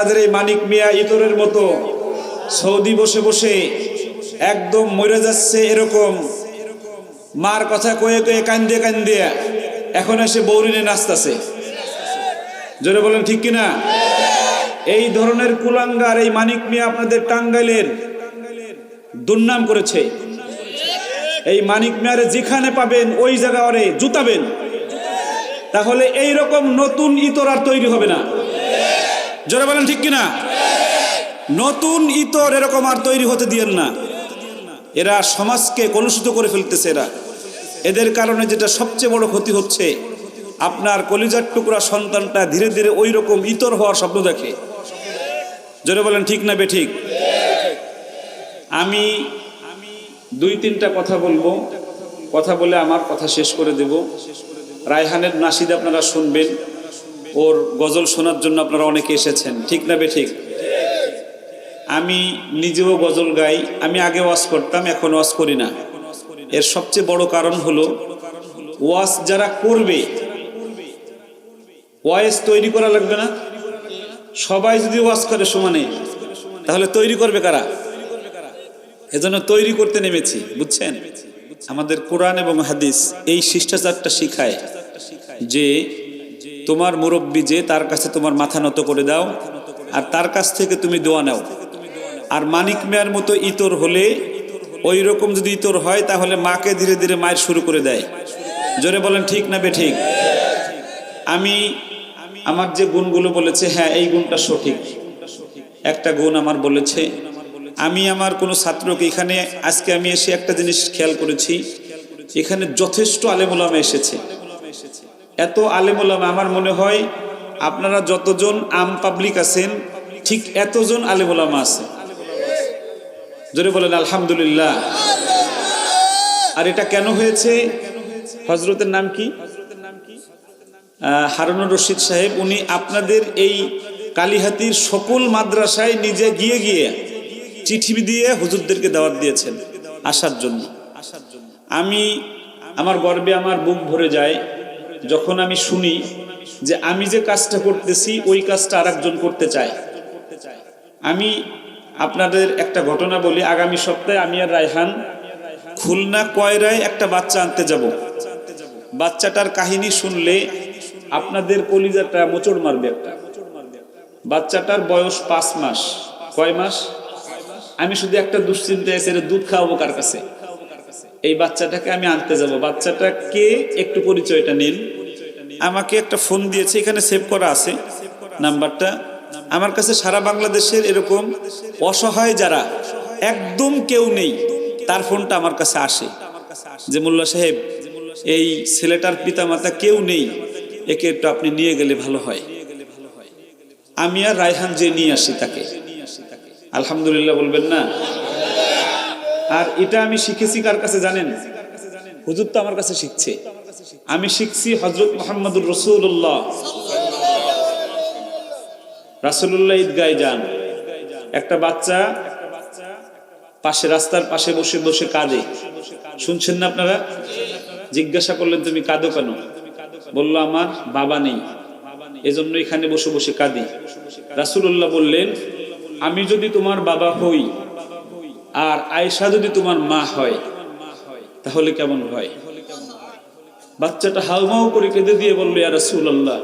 আপনাদের এই মানিক মিয়া ইতরের মতো সৌদি বসে বসে একদম মরে যাচ্ছে এরকম। মার কথা কয়ে কয়ে কান্দে কান্দে এখন এসে বৌরিনে নাচতাছে। জোরে বলেন, ঠিক কিনা? এই ধরনের কুলাঙ্গার এই মানিক মিয়া আপনাদের টাঙ্গাইলের দুর্নাম করেছে। এই মানিক মিয়ারে যেখানে পাবেন, ওই জায়গা ওরে জুতাবেন। তাহলে এই রকম নতুন ইতর আর তৈরি হবে না। জোরে বলেন ঠিক কিনা? নতুন ইতর এরকম আর তৈরি হতে দিয়েন না। এরা সমাজকে কলুষিত করে ফেলতেছে এরা। এদের কারণে যেটা সবচেয়ে বড় ক্ষতি হচ্ছে, আপনার কলিজার টুকরা সন্তানটা ধীরে ধীরে ওই রকম ইতর হওয়ার স্বপ্ন দেখে। জোরে বলেন ঠিক না বে ঠিক আমি দুই তিনটা কথা বলব। কথা বলে আমার কথা শেষ করে দেব। রায়হানের নাসিদ আপনারা শুনবেন। ওর গজল শোনার জন্য আপনারা অনেকে এসেছেন। ঠিক না বে ঠিক? আমি নিজেও গজল গাই, আমি আগে ওয়াজ করতাম, এখন ওয়াজ করি না। এর সবচেয়ে বড় কারণ হলো, ওয়াজ যারা করবে ওয়াইস তৈরি করা লাগবে না। সবাই যদি ওয়াজ করে সমানে, তাহলে তৈরি করবে কারা? এজন্য তৈরি করতে নেমেছি, বুঝছেন? আমাদের কোরআন এবং হাদিস এই শিষ্টাচারটা শিখায় যে তোমার মুরব্বী যে তার কাছে তোমার মাথা নত করে দাও, আর তার কাছ থেকে তুমি দোয়া নাও। আর মানিক মেয়ার মতো ইতর হলে ওই রকম যদি ইতর হয়, তাহলে মাকে ধীরে ধীরে মায়ের শুরু করে দেয়। জোরে বলেন, ঠিক না বে ঠিক? আমি আমার যে গুণগুলো বলেছে হ্যাঁ এই গুণটা সঠিক। একটা গুণ আমার বলেছে, আমি আমার কোনো ছাত্রকে এখানে, আজকে আমি এসে একটা জিনিস খেয়াল করেছি, এখানে যথেষ্ট আলেমুলামা এসেছে। এত আলেমুলামা, আমার মনে হয় আপনারা যতজন আম পাবলিক আছেন, ঠিক এতজন আলেমুলামা আছে। জোরে বলেন, আলহামদুলিল্লাহ। আর এটা কেন হয়েছে? হজরতের নাম কি? হারুনুর রশিদ সাহেব, উনি আপনাদের এই কালিহাতির সকল মাদ্রাসায় নিজে গিয়ে গিয়ে চিঠি দিয়ে হুজুরদেরকে দাওয়াত দিয়েছেন আসার জন্য। আমি, আমার গর্বে আমার বুক ভরে যায় যখন আমি শুনি যে আমি যে কাজটা করতেছি, ওই কাজটা আরেকজন করতে চায়। আমি আপনাদের একটা ঘটনা বলি, আগামী সপ্তাহে আমি আর রায়হান খুলনা কয়রায় একটা বাচ্চা আনতে যাব। বাচ্চাটার কাহিনী শুনলে আপনাদের কলিজাটা মোচড় মারবে একটা। বাচ্চাটার বয়স পাঁচ মাস। কয় মাস? আমি শুধু একটা দুশ্চিন্তায় এসে দুধ খাওয়াবো কার কাছে? এই বাচ্চাটাকে আমি আনতে যাব। বাচ্চাটা কে? একটু পরিচয়টা নিন। আমাকে একটা ফোন দিয়েছে, এখানে সেভ করা আছে নাম্বারটা। আমার কাছে সারা বাংলাদেশের এরকম অসহায় যারা, একদম কেউ নেই, তার ফোনটা আমার কাছে আসে। যে মোল্লা সাহেব, এই ছেলেটার পিতামাতা কেউ নেই, একে একটু আপনি নিয়ে গেলে ভালো হয়। আমি আর রায়হান যে নিয়ে আসি তাকে। আলহামদুলিল্লাহ বলবেন না? আর এটা আমি শিখেছি কার কাছে জানেন? হুজুর তো আমার কাছে শিখছে। আমি শিখছি হজরত মোহাম্মদুর রসুল্লাহ রাসুল্লাহ ঈদগায় যান। একটা বাচ্চা পাশে, রাস্তার পাশে বসে বসে কাঁদে। শুনছেন না আপনারা? জিজ্ঞাসা করলেন, তুমি কাঁদো কেন? বলল, আমার বাবা নেই। এজন্য এখানে বসে বসে কাঁদি। রাসুল্লাহ বললেন, আমি যদি তোমার বাবা হই আর আয়সা যদি তোমার মা হয়, তাহলে কেমন হয়? বাচ্চাটা হাউমাউ করে কেঁদে দিয়ে বলল, ইয়া রাসূলুল্লাহ,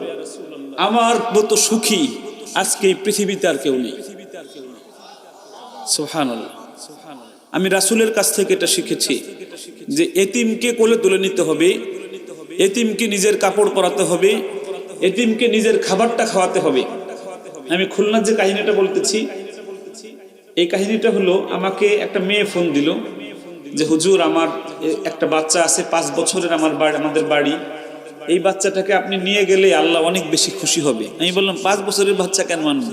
আমার মতো সুখী আজকে এই পৃথিবীতে আর কেউ নেই। সুবহানাল্লাহ। আমি রাসূলের কাছ থেকে এটা শিখেছি যে এতিমকে কোলে তুলে নিতে হবে, এতিমকে নিজের কাপড় পরাতে হবে, এতিমকে নিজের খাবারটা খাওয়াতে হবে। আমি খুলনার যে কাহিনীটা বলতেছি এই কাহিনীটা হলো, আমাকে একটা মেয়ে ফোন দিল যে, হুজুর, আমার একটা বাচ্চা আছে, পাঁচ বছরের আমার বাড়ি আমাদের বাড়ি। এই বাচ্চাটাকে আপনি নিয়ে গেলে আল্লাহ অনেক বেশি খুশি হবে। আমি বললাম, পাঁচ বছরের বাচ্চা কেন মানব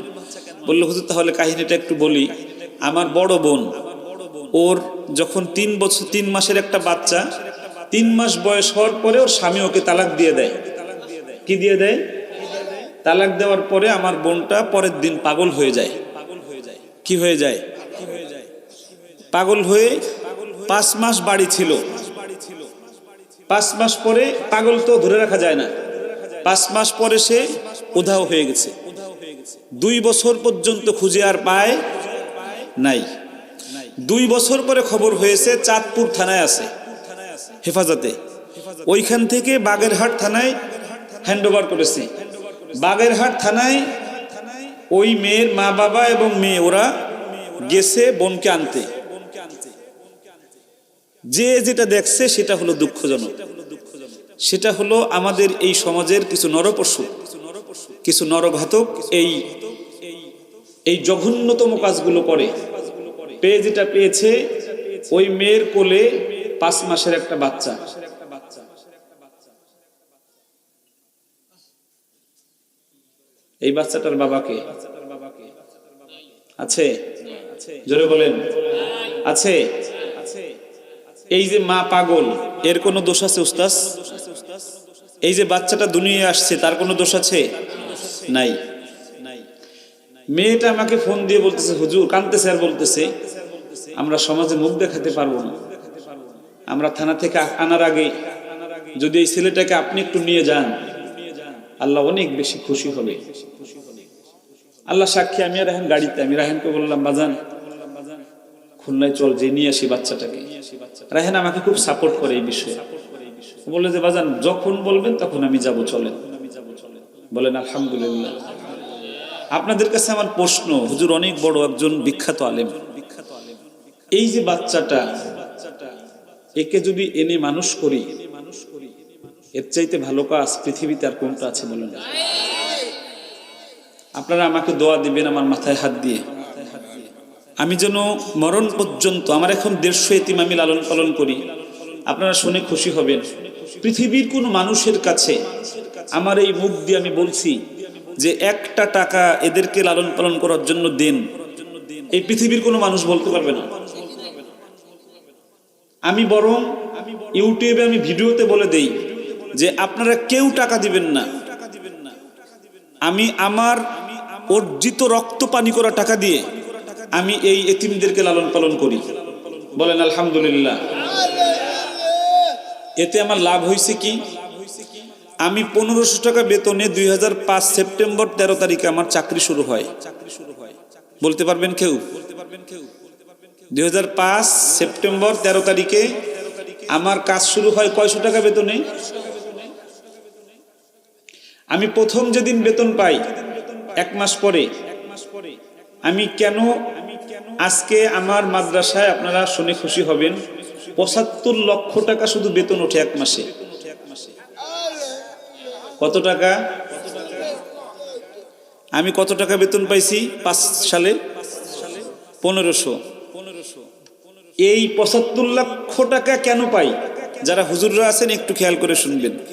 বলল, হুজুর, তাহলে কাহিনীটা একটু বলি। আমার বড় বোন, ওর যখন তিন বছর, তিন মাসের একটা বাচ্চা, তিন মাস বয়স হওয়ার পরে ওর স্বামী ওকে তালাক দিয়ে দেয়। কি দিয়ে দেয়? তালাক দেওয়ার পরে আমার বোনটা পরের দিন পাগল হয়ে যায়। কি হয়ে যায়? পাগল হয়ে পাঁচ মাস বাড়ি ছিল। পাঁচ মাস পরে পাগল তো ধরে রাখা যায় না। পাঁচ মাস পরে সে উধাও হয়ে গেছে। দুই বছর পর্যন্ত খুঁজে আর পায় নাই। দুই বছর পরে খবর হয়েছে, চাঁদপুর থানায় আছে, হেফাজতে। ওইখান থেকে বাগেরহাট থানায় হ্যান্ডওভার করেছে। বাগেরহাট থানায় ওই মেয়ের মা বাবা এবং মেয়ে, ওরা গেছে বোনকে আনতে। যে যেটা দেখছে সেটা হলো দুঃখজনক। সেটা হলো আমাদের এই সমাজের কিছু নরপশু, কিছু নরঘাতক এই এই জঘন্যতম কাজগুলো করে। পেয়ে যেটা পেয়েছে, ওই মেয়ের কোলে পাঁচ মাসের একটা বাচ্চা। এই বাচ্চাটার বাবাকে আছে? জোরে বলেন। আছে? এই যে মা পাগল, এর কোনো দোষ আছে উস্তাস এই যে বাচ্চাটা দুনিয়ায় আসছে, তার কোনো দোষ আছে? নাই। মেয়েটা আমাকে ফোন দিয়ে বলতেছে, হুজুর, কানতেছে আর বলতেছে, আমরা সমাজে মুখ দেখাতে পারব না। আমরা থানা থেকে আনার আগে যদি এই ছেলেটাকে আপনি একটু নিয়ে যান আল্লাহ অনেক বেশি খুশি হবে। আল্লাহ সাক্ষী, আমি আর এখন গাড়িতে, আমি রাহেনকে বললাম, বাজান, খুলনায় চল, যে নিয়ে আসি বাচ্চাটাকে। রাহেন আমাকে খুব সাপোর্ট করে এই বিষয়ে। ও বললে যে, বাজান, যখন বলবেন তখন আমি যাব, চলেন। বলেন, আলহামদুলিল্লাহ। আপনাদের কাছে আমার প্রশ্ন, হুজুর অনেক বড় একজন বিখ্যাত আলেম। এই যে বাচ্চাটা, একে যদি এনে মানুষ করি এর চাইতে ভালো কাজ পৃথিবীতে আর কোনটা আছে বলেন? আপনারা আমাকে দোয়া দিবেন আমার মাথায় হাত দিয়ে। আমি যেন মরণ পর্যন্ত আমার এখন দেড়শো এতিম আমি লালন পালন করি। আপনারা শুনে খুশি হবেন। পৃথিবীর কোনো মানুষের কাছে আমার এই মুখ দিয়ে আমি বলছি যে একটা টাকা এদেরকে লালন পালন করার জন্য দেন। এই পৃথিবীর কোনো মানুষ বলতে পারবে না। আমি বরং ইউটিউবে আমি ভিডিওতে বলে দেই যে আপনারা কেউ টাকা দিবেন না। আমি আমার অর্জিত রক্ত পানি করা টাকা দিয়ে আমি এই এতিমদেরকে লালন পালন করি। বলেন, আলহামদুলিল্লাহ। এতে আমার লাভ হয়েছে কি? আমি পনেরোশো টাকা বেতনে দু হাজার পাঁচ সেপ্টেম্বর তেরো তারিখে আমার চাকরি শুরু হয়। বলতে পারবেন কেউ? দুই সেপ্টেম্বর তেরো তারিখে আমার কাজ শুরু হয় কয়শো টাকা বেতনে? আমি প্রথম যেদিন বেতন পাই, এক মাস পরে। আমি কেন আজকে আমার মাদ্রাসায় আপনারা শুনে খুশি হবেন, পঁচাত্তর লক্ষ টাকা শুধু বেতন ওঠে এক মাসে। কত টাকা? আমি কত টাকা বেতন পাইছি পাঁচ সালে? পনেরোশো। এই পঁচাত্তর লক্ষ টাকা কেন পাই? যারা হুজুররা আছেন, একটু খেয়াল করে শুনবেন।